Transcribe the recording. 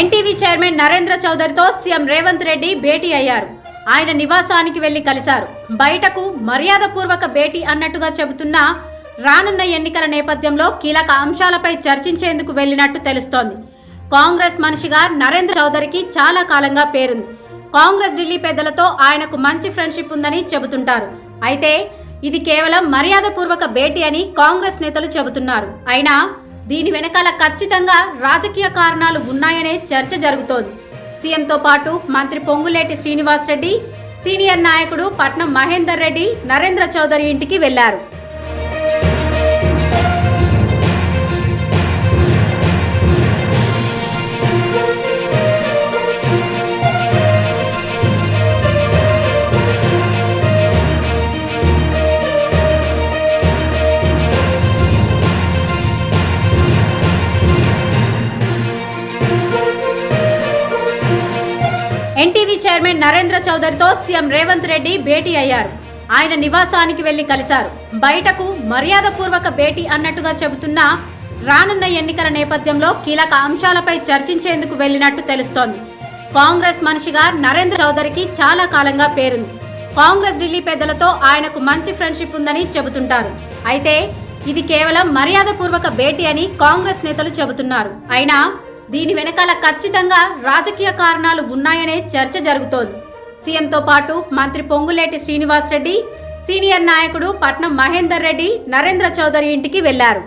NTV chairman Narendra చౌదరితో CM Revanth Reddy భేటీ అయ్యారు. ఆయన నివాసానికి వెళ్ళి కలిశారు. బయటకు మర్యాదపూర్వక భేటీ అన్నట్టుగా చెబుతున్న రానున్న ఎన్నికల నేపథ్యంలో కీలక అంశాలపై చర్చించేందుకు వెళ్ళినట్టు తెలుస్తోంది. కాంగ్రెస్ మనిషిగా నరేంద్ర చౌదరికి చాలా కాలంగా పేరుంది. కాంగ్రెస్ ఢిల్లీ పెద్దలతో ఆయనకు మంచి ఫ్రెండ్షిప్ ఉందని చెబుతుంటారు. అయితే ఇది కేవలం మర్యాదపూర్వక భేటీ అని కాంగ్రెస్ నేతలు చెబుతున్నారు. అయినా దీని వెనకాల ఖచ్చితంగా రాజకీయ కారణాలు ఉన్నాయనే చర్చ జరుగుతోంది. సీఎంతో పాటు మంత్రి పొంగులేటి శ్రీనివాసరెడ్డి సీనియర్ నాయకుడు పట్నం మహేందర్ రెడ్డి నరేంద్ర చౌదరి ఇంటికి వెళ్ళారు. చైర్మన్ నరేంద్ర చౌదరితో సీఎం రేవంత్ రెడ్డి భేటీ అయ్యారు. ఆయన నివాసానికి వెళ్ళి కలిశారు. బయటకు మర్యాదపూర్వక భేటీ అన్నట్టుగా చెబుతున్న రానున్న ఎన్నికల నేపథ్యంలో కీలక అంశాలపై చర్చించేందుకు వెళ్ళినట్టు తెలుస్తోంది. కాంగ్రెస్ మనిషిగా నరేంద్ర చౌదరికి చాలా కాలంగా పేరుంది. కాంగ్రెస్ ఢిల్లీ పెద్దలతో ఆయనకు మంచి ఫ్రెండ్షిప్ ఉందని చెబుతుంటారు. అయితే ఇది కేవలం మర్యాదపూర్వక భేటీ అని కాంగ్రెస్ నేతలు చెబుతున్నారు. అయినా దీని వెనకాల ఖచ్చితంగా రాజకీయ కారణాలు ఉన్నాయనే చర్చ జరుగుతోంది. సీఎంతో పాటు మంత్రి పొంగులేటి శ్రీనివాసరెడ్డి సీనియర్ నాయకుడు పట్నం మహేందర్ రెడ్డి నరేంద్ర చౌదరి ఇంటికి వెళ్ళారు.